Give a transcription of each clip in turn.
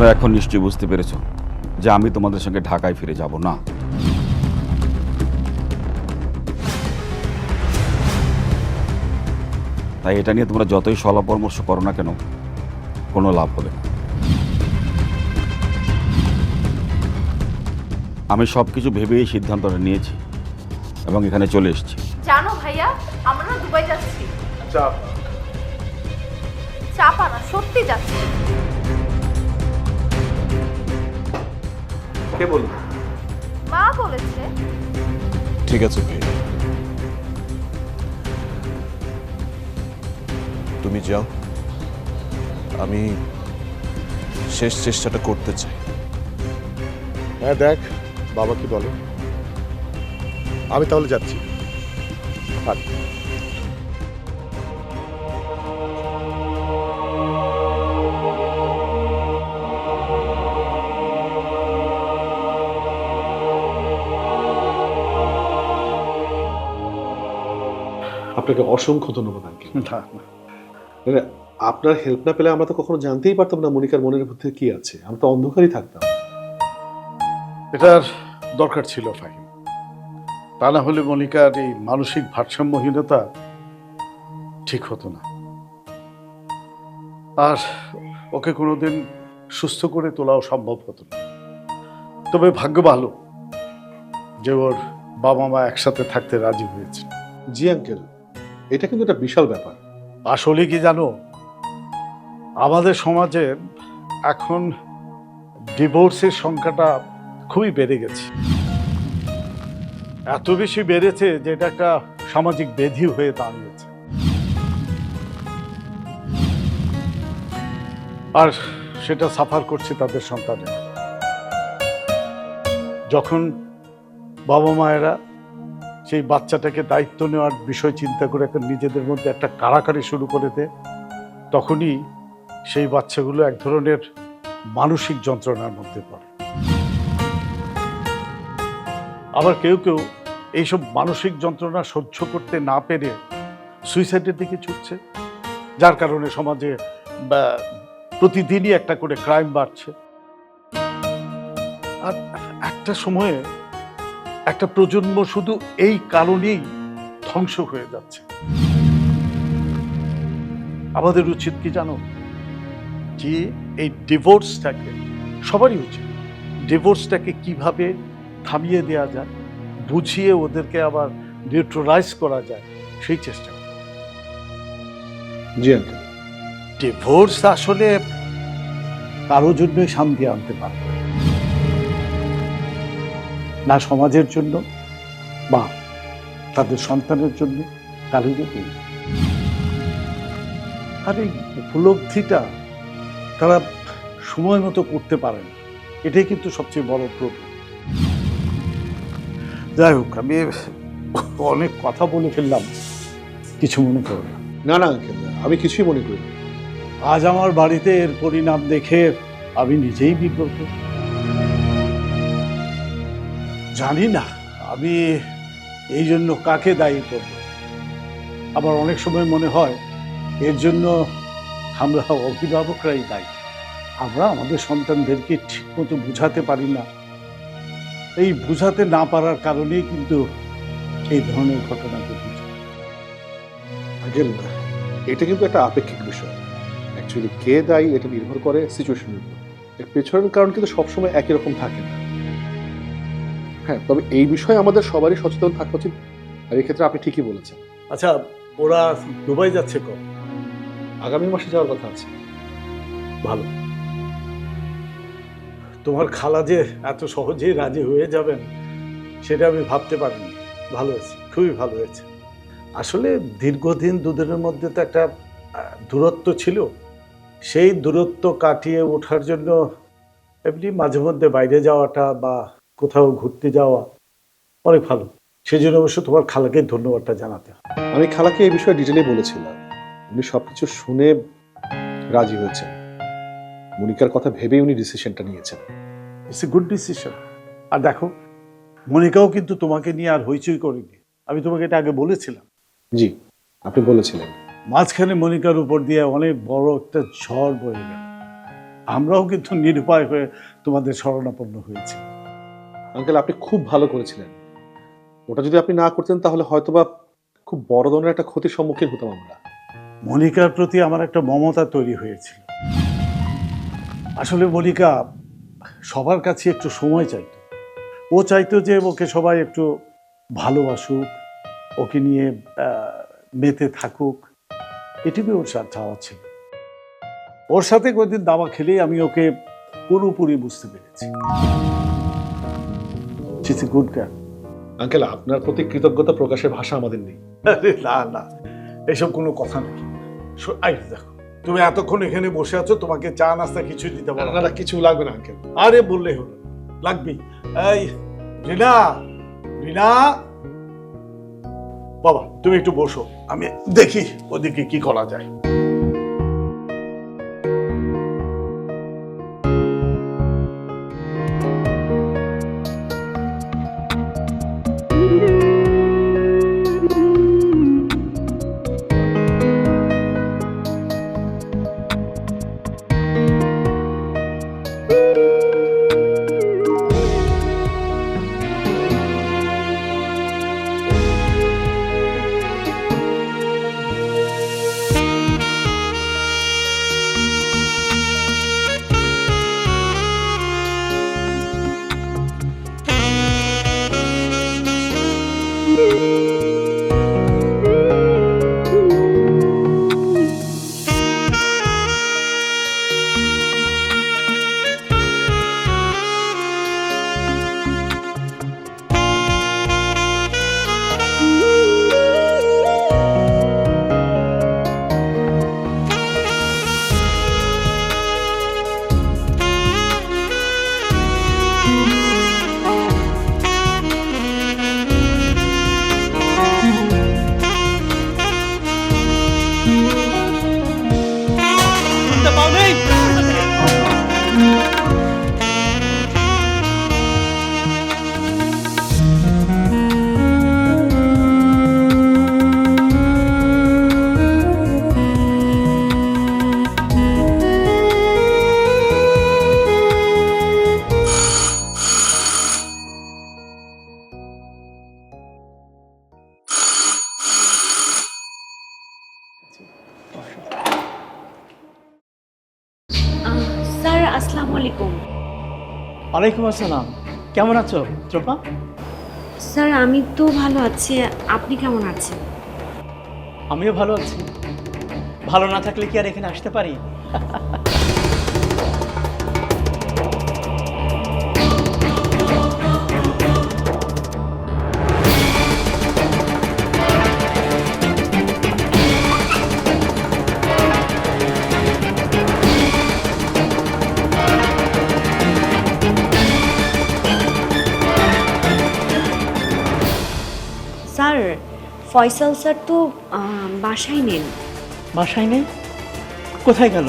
তোমরা এখন নিশ্চয়ই বুঝতে পেরেছ যে আমি তোমাদের সঙ্গে ঢাকায় ফিরে যাব না। তাই এটা নিয়ে তোমরা যতই সলা পরামর্শ করো না কেন কোনো লাভ হবে না। আমি সব কিছু ভেবেই সিদ্ধান্তটা নিয়েছি এবং এখানে চলে এসেছি। জানো ভাইয়া আমরা দুবাই যাচ্ছি। আচ্ছা চাপা না সত্যি যাচ্ছি। কে বলল? মা বলেছে। ঠিক আছে ভাই। তুমি যাও। আমি শেষ চেষ্টাটা করতে চাই। হ্যাঁ দেখ বাবা কি বলো। আমি তাহলে যাচ্ছি। থাক। আপনাকে অসংখ্য ধন্যবাদ আঙ্কেল মানে আপনার হেল্প না পেলে আমরা তো কখনো জানতেই পারতাম না মনিকার মনের মধ্যে কি আছে। আমরা তো অন্ধকারই থাকতাম। এটার দরকার ছিল ফাহিম। তা না হলে মনিকার এই মানসিক ভারসাম্যহীনতা ঠিক হতো না। আর ওকে কোনোদিন সুস্থ করে তোলাও সম্ভব হতো না। তবে ভাগ্য ভালো যে ওর বাবা মা একসাথে থাকতে রাজি হয়েছে। জি আঙ্কেল এটা কিন্তু একটা বিশাল ব্যাপার। আসলে কি জানো? আমাদের সমাজে এখন ডিভোর্সের সংখ্যাটা খুবই বেড়ে গেছে। এত বেশি বেড়েছে যে এটা একটা সামাজিক বেধি হয়ে দাঁড়িয়েছে। আর সেটা সাফার করছে তাদের সন্তানের। যখন বাবা মায়েরা সেই বাচ্চাটাকে দায়িত্ব নেওয়ার বিষয় চিন্তা করে একটা নিজেদের মধ্যে একটা কাড়াকাড়ি শুরু করে দেয় তখনই সেই বাচ্চাগুলো এক ধরনের মানসিক যন্ত্রণার মধ্যে পড়ে। আবার কেউ কেউ এইসব মানসিক যন্ত্রণা সহ্য করতে না পেরে সুইসাইডের দিকে ছুটছে, যার কারণে সমাজে প্রতিদিনই একটা করে ক্রাইম বাড়ছে। আর একটা সময়ে একটা প্রজন্ম শুধু এই কারণেই ধ্বংস হয়ে যাচ্ছে। আমাদের উচিত কি জানো? যে এই ডিভোর্সটাকে সবারই উচিত। ডিভোর্সটাকে কীভাবে থামিয়ে দেওয়া যায় বুঝিয়ে ওদেরকে আবার নিউট্রালাইজ করা যায় সেই চেষ্টা। জি ডিভোর্স আসলে কারও জন্যই শান্তি আনতে পারে না। সমাজের জন্য বা তাদের সন্তানের জন্য কারও জন্যই আর এই উপলব্ধিটা তারা সময় মতো করতে পারে না এটাই কিন্তু সবচেয়ে বড় প্রবলেম যাই হোক আমি অনেক কথা বলে ফেললাম কিছু মনে করো না না না আমি কিছুই মনে করি না। আজ আমার বাড়িতে এর পরিণাম দেখে আমি নিজেই বিব্রত জানি না। আমি এই জন্য কাকে দায়ী করব? আবার অনেক সময় মনে হয়, এর জন্য আমরা অভিভাবকরাই দায়ী। আমরা আমাদের সন্তানদেরকে ঠিকমতো বুঝাতে পারি না। এই বুঝাতে না পারার কারণেই কিন্তু এই ধরনের ঘটনা ঘটেছে। আঙ্কেল, এটা কিন্তু একটা আপেক্ষিক বিষয়। অ্যাকচুয়ালি কে দায়ী, এটা নির্ভর করে সিচুয়েশনের উপর। এর পেছনের কারণ কিন্তু সবসময় একই রকম থাকে না। হ্যাঁ তবে এই বিষয়ে আমাদের সবারই সচেতন থাকা উচিত। আর এক্ষেত্রে আপনি ঠিকই বলেছেন। আচ্ছা ওরা দুবাই যাচ্ছে কখন? আগামী মাসে যাওয়ার কথা আছে। ভালো। তোমার খালা যে এত সহজেই রাজি হয়ে যাবেন সেটা আমি ভাবতে পারিনি। ভালো হয়েছে খুবই ভালো হয়েছে। আসলে দীর্ঘদিন দুদিনের মধ্যে তো একটা দূরত্ব ছিল। সেই দূরত্ব কাটিয়ে ওঠার জন্য এমনি মাঝে মধ্যে বাইরে যাওয়াটা বা কোথাও ঘুরতে যাওয়া অনেক ভালো। সেই জন্য অবশ্য তোমার খালাকে ধন্যবাদটা জানাতে হয়। আমি খালাকে এই বিষয়ে ডিটেলে বলেছিলাম। উনি সবকিছু শুনে রাজি হয়েছেন। মনিকার কথা ভেবেই উনি ডিসিশনটা নিয়েছেন। ইটস এ গুড ডিসিশন আর দেখো মনিকাও কিন্তু তোমাকে নিয়ে আর হইচই করেনি। আমি তোমাকে এটা আগে বলেছিলাম। জি আপনি বলেছিলেন। মাঝখানে মনিকার উপর দিয়ে অনেক বড় একটা ঝড় বয়ে গেল। আমরাও কিন্তু নিরুপায় হয়ে তোমাদের শরণাপন্ন হয়েছি। আঙ্কেল, আপনি খুব ভালো করেছিলেন। ওটা যদি আপনি না করতেন, তাহলে হয়তোবা খুব বড় ধরনের একটা ক্ষতির সম্মুখীন হতাম আমরা। মনিকার প্রতি আমার একটা মমতা তৈরি হয়েছিল। আসলে মনিকা, সবার কাছে একটু সময় চাইতো। ও চাইতো যে ওকে সবাই একটু ভালোবাসুক, ওকে নিয়ে মেতে থাকুক। এটুকুই ওর চাওয়া ছিল। ওর সাথে কয়েকদিন দাবা খেলেই আমি ওকে পুরোপুরি বুঝতে পেরেছি। চিঠি গুড গার্ল আঙ্কেল আপনার প্রতি কৃতজ্ঞতা প্রকাশের ভাষা আমাদের নেই। আরে না না। এসব কোনো কথা নেই এই দেখো তুমি এতক্ষণ এখানে বসে আছো তোমাকে চা নাস্তা কিছু দিতে পারো না, না কিছু লাগবে না আঙ্কেল। আরে বললে হলো লাগবে এই রিনা রিনা। বাবা তুমি একটু বসো আমি দেখি ওদিকে কি করা যায়। ওয়ালাইকুম আসসালাম। কেমন আছো চোপা স্যার আমি তো ভালো আছি। আপনি কেমন আছেন? আমিও ভালো আছি। ভালো না থাকলে কি আর এখানে আসতে পারি? ফয়সাল স্যার তো বাসায় নেন। বাসায় নেই? কোথায় গেল?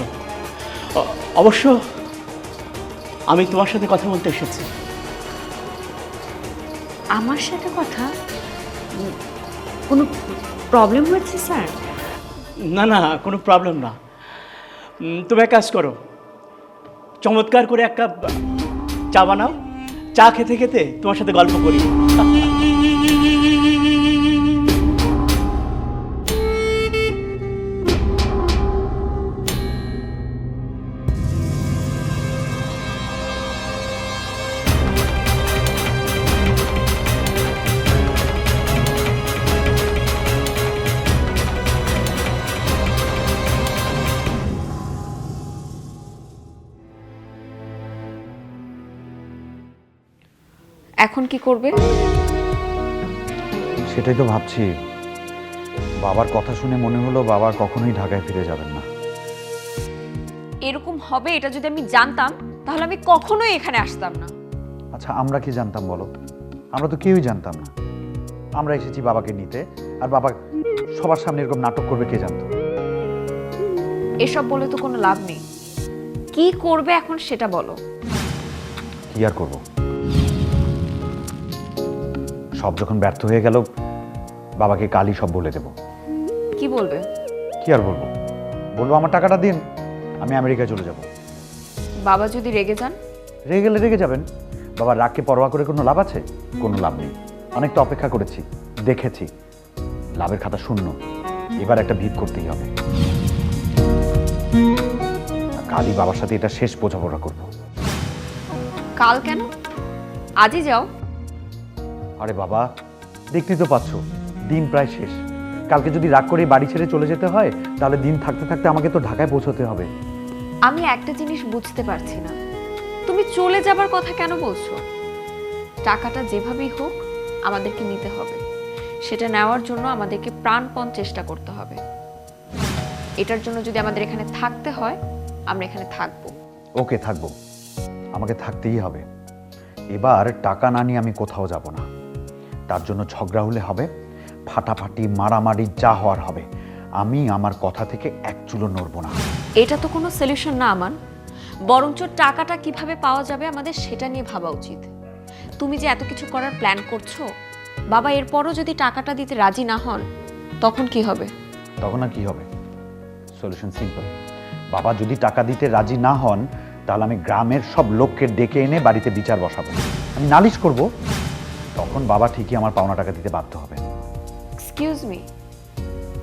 অবশ্য আমি তোমার সাথে কথা বলতে এসেছি। আমার সাথে কথা? কোনো প্রবলেম হয়েছে স্যার? না না কোনো প্রবলেম না। তুমি এক কাজ করো। চমৎকার করে এক কাপ চা বানাও। চা খেতে খেতে তোমার সাথে গল্প করি। এখন কি করবে? সেটাই তো ভাবছি। বাবার কথা শুনে মনে হলো বাবা কখনোই ঢাকায় ফিরে যাবেন না। এরকম হবে এটা যদি আমি জানতাম তাহলে আমি কখনোই এখানে আসতাম না। আচ্ছা আমরা কি জানতাম বলো? আমরা তো কেউই জানতাম না। আমরা এসেছি বাবাকে নিতে আর বাবা সবার সামনে এরকম নাটক করবে কে জানতো? এসব বলে তো কোনো লাভ নেই। কি করবে এখন সেটা বলো। কি আর করব? সব যখন ব্যর্থ হয়ে গেল বাবাকে কালই সব বলে দেব। কি বলবে? কি আর বলব? বলব আমার টাকাটা দিন আমি আমেরিকায় চলে যাব। বাবা যদি রেগে যান? রেগে গেলে রেগে যাবেন। বাবার রাগকে পরোয়া করে কোনো লাভ আছে? কোনো লাভ নেই। অনেক তো অপেক্ষা করেছি দেখেছি। লাভের খাতা শূন্য। এবার একটা ভিত করতেই হবে। কালই বাবার সাথে এটা শেষ বোঝাপড়া করব। কাল কেন? আজই যাও। আরে বাবা দেখতেই তো পাচ্ছ দিন প্রায় শেষ। কালকে যদি রাগ করে বাড়ি ছেড়ে চলে যেতে হয় তাহলে দিন থাকতে থাকতে আমাকে তো ঢাকায় পৌঁছতে হবে। আমি একটা জিনিস বুঝতে পারছি না। তুমি চলে যাবার কথা কেন বলছো? টাকাটা যেভাবেই হোক আমাদেরকে নিতে হবে। সেটা নেওয়ার জন্য আমাদেরকে প্রাণপণ চেষ্টা করতে হবে। এটার জন্য যদি আমাদের এখানে থাকতে হয় আমরা এখানে থাকব। ওকে থাকব। আমাকে থাকতেই হবে। এবার টাকা না নিয়ে আমি কোথাও যাব না। তার জন্য ঝগড়া হলে হবে ফাটাফাটি মারামারি যা হওয়ার হবে। আমি আমার কথা থেকে এক চুলো নড়বো না। এটা তো কোনো সলিউশন না আমান। বরঞ্চ টাকাটা কীভাবে পাওয়া যাবে আমাদের সেটা নিয়ে ভাবা উচিত। তুমি যে এত কিছু করার প্ল্যান করছ বাবা এরপরও যদি টাকাটা দিতে রাজি না হন তখন কি হবে? তখন আর কি হবে? সলিউশন সিম্পল বাবা যদি টাকা দিতে রাজি না হন তাহলে আমি গ্রামের সব লোককে ডেকে এনে বাড়িতে বিচার বসাবো। আমি নালিশ করব তখন বাবা ঠিকই আমার পাওনা টাকা দিতে বাধ্য হবে। এক্সকিউজ মি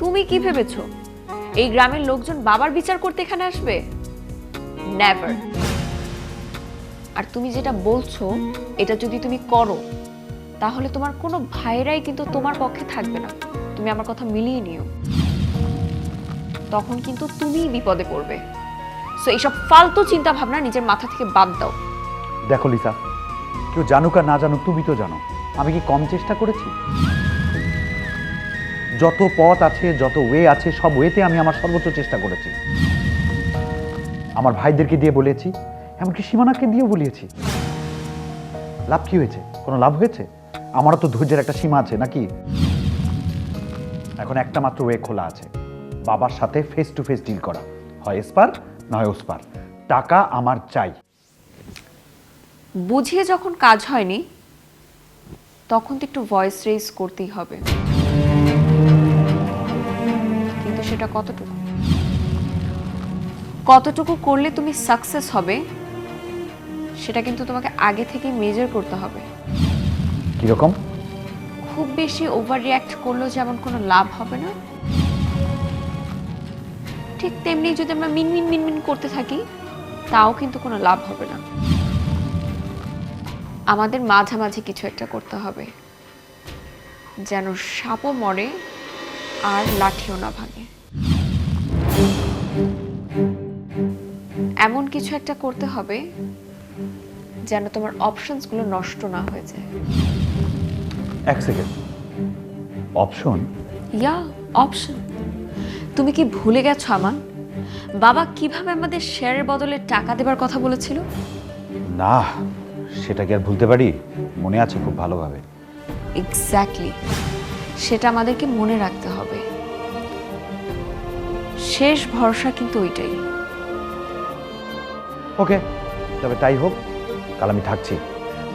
তুমি কি ভেবেছো? এই গ্রামের লোকজন বাবার বিচার করতে এখানে আসবে? নেভার আর তুমি যেটা বলছো এটা যদি তুমি করো তাহলে তোমার কোনো ভাইরাই কিন্তু তোমার পক্ষে থাকবে না। তুমি আমার কথা মিলিয়ে নিও। তখন কিন্তু তুমিই বিপদে পড়বে। সো এইসব ফালতু চিন্তা ভাবনা নিজের মাথা থেকে বাদ দাও। দেখো লিসা কেউ জানুক আর না জানুক তুমি তো জানো। আমি কি কম চেষ্টা করেছি? যত পথ আছে, যত ওয়ে আছে, সব ওয়েতে আমি আমার সর্বোচ্চ চেষ্টা করেছি। আমার ভাইদেরকে দিয়ে বলেছি, এমনকি সীমানাকে দিয়েও বলিয়েছি লাভ কি হয়েছে? কোনো লাভ হয়েছে? আমারও তো ধৈর্যের একটা সীমা আছে, নাকি? এখন একটা মাত্র ওয়ে খোলা আছে। বাবার সাথে ফেস টু ফেস ডিল করা। হয় এসপার নয় ওসপার। টাকা আমার চাই। বুঝিয়ে যখন কাজ হয়নি তখন তো একটু ভয়েস রেজ করতেই হবে। কিন্তু সেটা কতটুকু? কতটুকু করলে তুমি সাকসেস হবে সেটা কিন্তু তোমাকে আগে থেকে মেজার করতে হবে। কীরকম? খুব বেশি ওভার রিয়াক্ট করলেও যেমন কোনো লাভ হবে না। ঠিক তেমনি যদি আমরা মিনমিন মিনমিন করতে থাকি তাও কিন্তু কোনো লাভ হবে না। আমাদের মাঝামাঝি কিছু একটা করতে হবে। যেন সাপও মরে আর লাঠিও না ভাঙে। এমন কিছু একটা করতে হবে যেন তোমার অপশনসগুলো নষ্ট না হয়ে যায়। এক সেকেন্ড। অপশন? ইয়া অপশন। তুমি কি ভুলে গেছো আমান বাবা কীভাবে আমাদের শেয়ারের বদলে টাকা দেবার কথা বলেছিল? না। সেটা কি আর ভুলতে পারি? মনে আছে খুব ভালোভাবে। এক্স্যাক্টলি সেটা আমাদেরকে মনে রাখতে হবে। শেষ ভরসা কিন্তু ওইটাই। ওকে তবে তাই হোক কাল আমি থাকছি।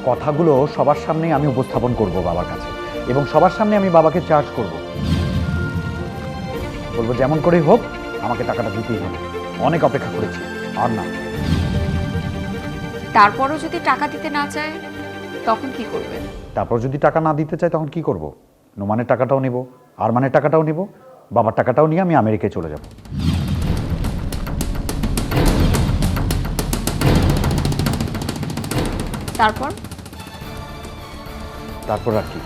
কথাগুলো সবার সামনেই আমি উপস্থাপন করব বাবার কাছে এবং সবার সামনে আমি বাবাকে চার্জ করব। বলব যেমন করেই হোক আমাকে টাকাটা দিতেই হবে। অনেক অপেক্ষা করেছি আর না। তারপরও যদি টাকা দিতে না চায় তখন কি করবে? তারপর যদি টাকা না দিতে চায় তখন কি করব? নোমানের টাকাটাও নিব আর মানের টাকাটাও নিব বাবার টাকাটাও নিয়ে আমি আমেরিকায় চলে যাব। তারপর? তারপর আর কি?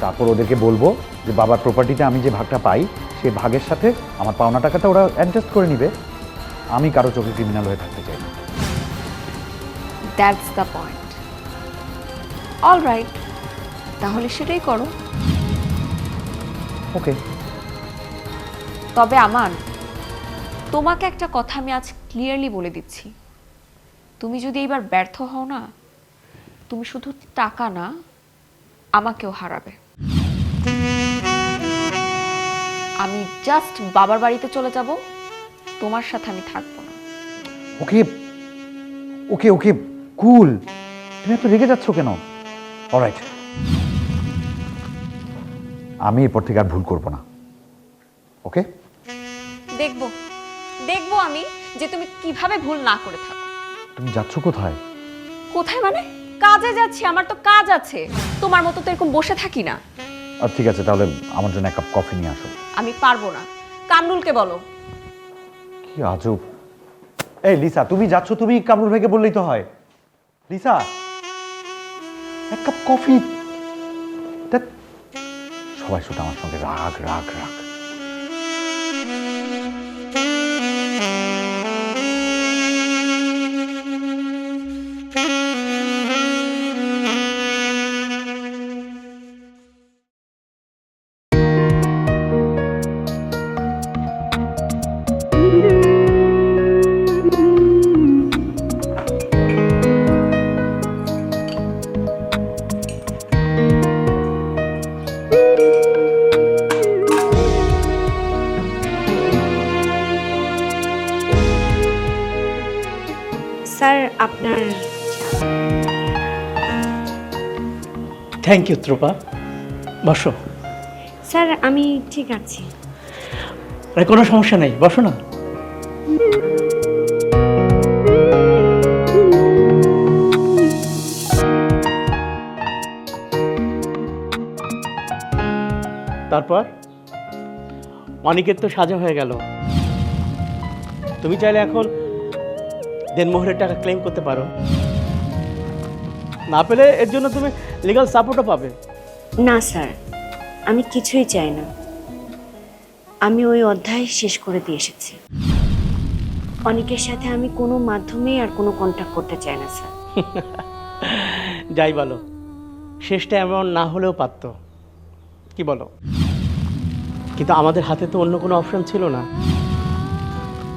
তারপর ওদেরকে বলব যে বাবার প্রপার্টিতে আমি যে ভাগটা পাই সেই ভাগের সাথে আমার পাওনা টাকাটা ওরা অ্যাডজাস্ট করে নিবে। আমি কারও চোখে ক্রিমিনাল হয়ে থাকতে চাই না। That's the point all right তাহলে সেটাই করো। ওকে তবে আমার তোমাকে একটা কথা আমি আজ ক্লিয়ারলি বলে দিচ্ছি। তুমি যদি এইবার ব্যর্থ হও না তুমি শুধু টাকা না আমাকেও হারাবে। আমি জাস্ট বাবার বাড়িতে চলে যাব তোমার সাথে আমি থাকব না। ওকে ওকে ওকে কুল তুমি এত রেগে যাচ্ছ কেন? অলরাইট আমি এরপর থেকে আর ভুল করব না। ওকে দেখব। দেখব আমি যে তুমি কীভাবে ভুল না করে থাকো। তুমি যাচ্ছ কোথায়? কোথায় মানে? কাজে যাচ্ছি আমার তো কাজ আছে। তোমার মতো তো এরকম বসে থাকি না। আর ঠিক আছে তাহলে আমার জন্য এক কাপ কফি নিয়ে আসো। আমি পারব না। কামরুলকে বলো। কি আজব। এই লিসা তুমি যাচ্ছ তুমি কামরুল ভাইকে বললেই তো হয়। লিসা এক কাপ কফি। সবাই শুধু আমার সঙ্গে রাগ রাগ রাগ। থ্যাংক ইউ ত্রুপা বসো। স্যার আমি ঠিক আছি। আরে কোনো সমস্যা নেই বসো না। তারপর? অনেকের তো সাজা হয়ে গেল। তুমি চাইলে এখন দেনমোহরের টাকা ক্লেম করতে পারো। না পেলে এর জন্য তুমি লিগাল সাপোর্টও পাবে? না স্যার। আমি কিছুই চাই না। আমি ওই অধ্যায় শেষ করে দিয়ে এসেছি। অনেকের সাথে আমি কোনো মাধ্যমে আর কোনো কন্ট্যাক্ট করতে চাই না স্যার। যাই বলো। শেষটা এমন না হলেও পারতো। কি বলো? কিন্তু আমাদের হাতে তো অন্য কোনো অপশন ছিল না।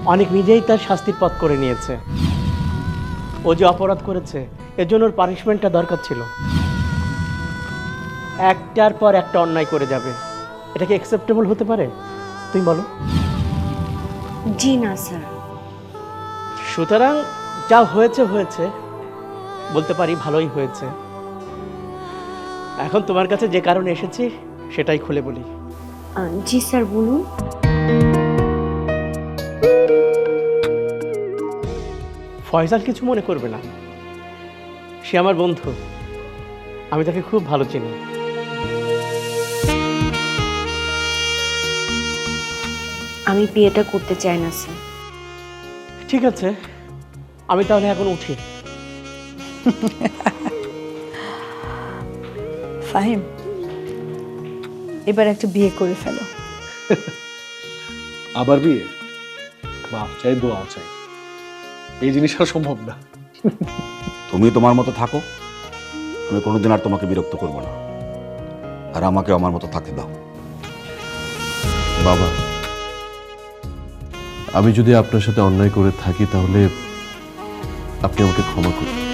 অনেক নিজেই তার শাস্তির পথ করে নিয়েছে। ও যে অপরাধ করেছে এর জন্য ওর পানিশমেন্টটা দরকার ছিল। একটার পর একটা অন্যায় করে যাবে। এটা কি অ্যাকসেপ্টেবল হতে পারে? তুমি বলো। জি না স্যার। সুতরাং যা হয়েছে হয়েছে। বলতে পারি ভালোই হয়েছে। এখন তোমার কাছে যে কারণে এসেছি সেটাই খুলে বলি। জি স্যার বলুন। ফয়সাল কিছু মনে করবে না। সে আমার বন্ধু। আমি তাকে খুব ভালো চিনি। আমি বিয়েটা করতে চাই না স্যার। ঠিক আছে আমি তাহলে এখন উঠি। ফাহিম এবার একটা বিয়ে করে ফেলো। আবার বিয়ে? মাফ চাই দোয়াও চাই। এই জিনিস আর সম্ভব না। তুমি তোমার মতো থাকো আমি কোনোদিন আর তোমাকে বিরক্ত করব না। আর আমাকে আমার মতো থাকতে দাও। বাবা। আমি যদি আপনার সাথে অন্যায় করে থাকি তাহলে আপনি আমাকে ক্ষমা করুন।